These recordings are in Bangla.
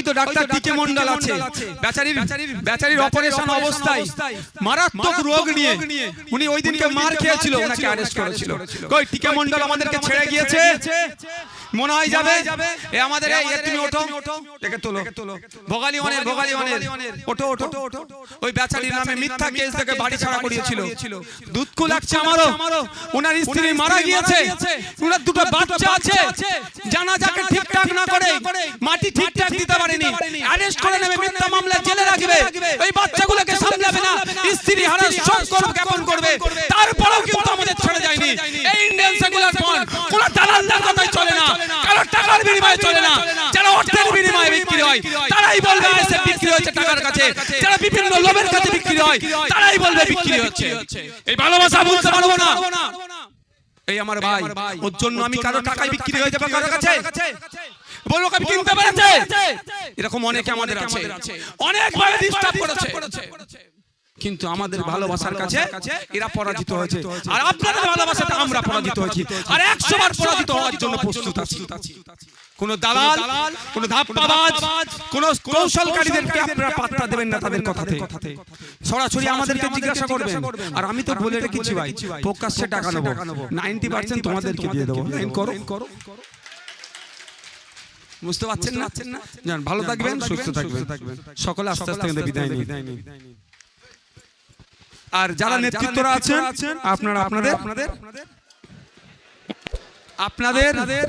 ওই তো ডাক্তার টিকে মন্ডল আছে। বেচারির বেচারির অপারেশন অবস্থায়। মারাত্মক রোগ নিয়ে। উনি ওই দিনকে মার খেয়েছিল ওনাকে অ্যারেস্ট করেছিল। কই টিকে মন্ডল আমাদেরকে ছেড়ে গিয়েছে? মনে হয় যাবে। এ আমাদের এই তুমি ওঠো। দেখে তোলো। ভোগালি অনের ভোগালি অনের ওঠো ওঠো ওই বেচারির নামে মিথ্যা কেস থেকে বাড়ি ছাড়া করিয়েছিল। দুঃখ লাগছে আমারও। ওনার স্ত্রী মারা গিয়েছে। ওনার দুটো বাচ্চা স্ত্রী হারা করবে জ্ঞাপন করবে। তারপরেও কিন্তু আমাদের ছেড়ে যায়নি। এই ইন্ডিয়ান সেকুলার ফ্রন্ট কোন দালালদের কথাই চলে না। কারও টাকার বিনিময়ে চলে না। যারা অর্থের বিনিময়ে বিক্রি হয়। তারাই বলবে এসে বিক্রি হচ্ছে টাকার কাছে। যারা বিভিন্ন লোভের কাছে বিক্রি হয়। তারাই বলবে বিক্রি হচ্ছে। এই ভালোবাসা বলতে পারব না। এই আমার ভাই ওর জন্য আমি কারও টাকায় বিক্রি হয়ে যাব কারও কাছে? বলব আমি কিনতে পেরেছে? এরকম অনেকে আমাদের আছে অনেক ভাবে ডিস্টার্ব করেছে কিন্তু আমাদের ভালোবাসার কাছে এরা পরাজিত হয়েছে। আর আপনাদের ভালোবাসাতে আমরা পরাজিত হয়েছি। আর একশো বার পরাজিত হওয়ার জন্য প্রস্তুত আছি। কোন দালাল কোন ধাপ্পাবাজ কোন কৌশলকারীদেরকে আপনারা পাত্তা দেবেন না তাদের কথাতে। সরাসরি আমাদেরকে জিজ্ঞাসা করবেন। আর আমি তো বলে রেখেছি ভাই প্রকাশ্যে টাকা নেব। নাইনটি পার্সেন্ট তোমাদেরকে দিয়ে দেবো। লাইন করো। করো। বুঝতে পারছেন না? ভালো থাকবেন সুস্থ থাকবেন সকলে আস্তে আস্তে বিদায় নিন। আর যারা নেতৃত্বরা আছেন আপনারা আপনাদের আপনাদের আপনাদের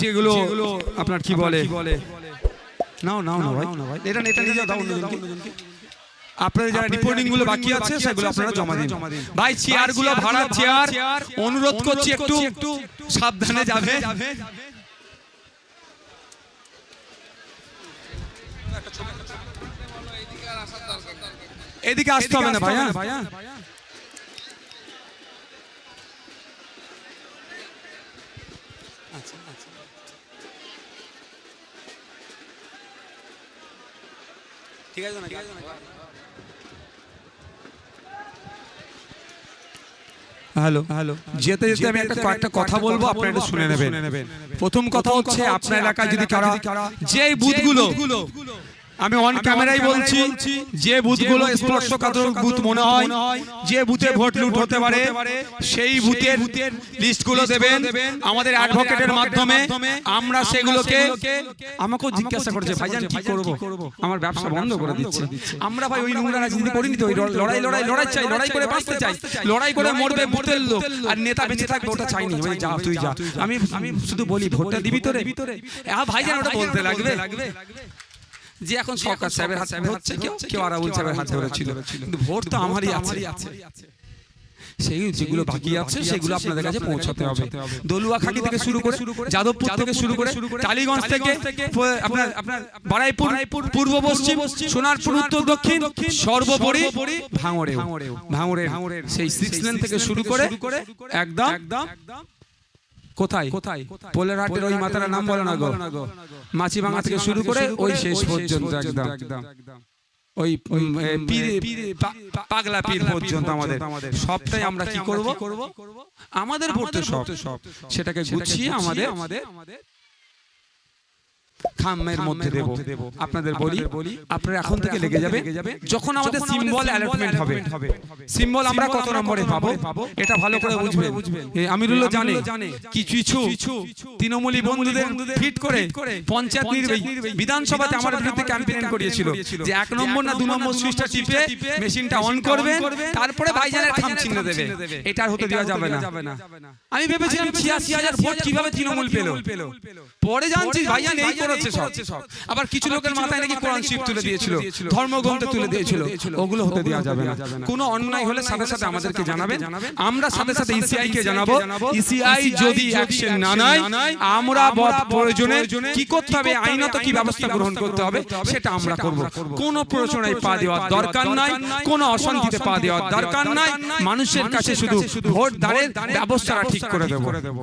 যেগুলো আপনার কি বলে? নাও নাও না ভাই। এটা এটা নিয়ে যাও দাও অন্যজনকে। আপনাদের যারা রিপোর্টিংগুলো বাকি আছে সেগুলো আপনারা জমা দিন। ভাই চেয়ারগুলো ভাড়া চেয়ার অনুরোধ করছি একটু সাবধানে যাবে। এদিকে আসতে হবে না ভাইয়া। ঠিক আছে না হ্যালো হ্যালো যেতে যেতে আমি একটা কয়েকটা কথা বলব আপনারা একটু শুনে নেবেন। প্রথম কথা হচ্ছে আপনার এলাকায় যদি কারা যে বুথগুলো আমি অন ক্যামেরাই বলছি যে বুথগুলো স্পর্শকাতর বুথ মনে হয় যে বুথে ভোট লুট হতে পারে সেই বুথের লিস্টগুলো দেবেন আমাদের অ্যাডভোকেটের মাধ্যমে আমরা সেগুলোকে আমাকেও জিজ্ঞাসা করেছে ভাইজান কি করব? আমার ব্যবসা বন্ধ করে দিচ্ছে। আমরা ভাই ওই নোংরা রাজনীতি করিনি তো ওই লড়াই লড়াই লড়াই চাই লড়াই করে বাঁচতে চাই। লড়াই করে মরবে বুথের লোক। আর নেতা বেঁচে থাকবে ওটা চাইনি ওই যা তুই যা। আমি আমি শুধু বলি ভোটটা দিবি। তোরে ভাইজান ওটা বলতে লাগবে যে এখন সরকার সাহেবের হাতে হচ্ছে কেউ? কেউ আরাবুল সাহেবের হাতে ধরেছিল। কিন্তু ভোট তো আমারই আছে। সেই যেগুলো বাকি আছে সেগুলো আপনাদের কাছে পৌঁছাতে হবে। থেকে শুরু করে যাদবপুর থেকে শুরু করে টালিগঞ্জ থেকে আপনার আপনার বারাইপুর পূর্ব পশ্চিম সোনারপুর উত্তর দক্ষিণ সর্বোপরি ভাঙড়ে ভাঙড়ে সেই সিক্স লেন থেকে শুরু করে একদম একদম কোথায়? কোথায়? পোলের হাটের ওই মাথার নাম বলে না গো। মাছি ভাঙা থেকে শুরু করে ওই শেষ পর্যন্ত একদম। ওই পাগলা পীর পর্যন্ত আমাদের। সবটাই আমরা কি করব? আমাদের পড়তে সব। সেটাকে গুছিয়ে আমাদের আমাদের খামের মধ্যে দেব। আপনাদের বলি আপনারা এখন থেকে লেগে যাবে। যখন আমাদের সিম্বল অ্যালটমেন্ট হবে। সিম্বল আমরা কত নম্বরে পাবো? এটা ভালো করে বুঝবেন। আমিরুল্লাহ জানে। কিছু কিছু তৃণমূলী বন্ধুদের ফিট করে পঞ্চায়েত বিধানসভাতে আমার বিরুদ্ধে ক্যাম্পেইন করিয়েছিল যে এক নম্বর না দু নম্বর সুইচটা টিপে মেশিনটা অন করবেন। তারপরে ভাইজানের খাম চিহ্ন দেবে। এটা হতে দেওয়া যাবে না। আমি ভেবেছিলাম ছিয়াশি হাজার ভোট কীভাবে তৃণমূল পেল? পরে জানছি ভাইজান এই সব। আবার কিছু লোকের মাথায় নাকি কোরআন শিব তুলে দিয়েছিল ধর্মগ্রন্থ তুলে দিয়েছিল। ওগুলো হতে দেওয়া যাবে না। কোনো অন্যায় হলে সাথে সাথে আমাদেরকে জানাবেন। আমরা সাথে সাথে ইসিআই কে জানাব। ইসিআই যদি অ্যাকশন না নেয় আমরা প্রয়োজনে কি করতে হবে আইনত কি ব্যবস্থা গ্রহণ করতে হবে সেটা আমরা করব। কোনো প্ররোচনায় পা দেওয়ার দরকার নাই কোনো অশান্তিতে পা দেওয়ার দরকার নাই। মানুষের কাছে শুধু ভোট দাঁড়ের ব্যবস্থাটা ঠিক করে দেবো।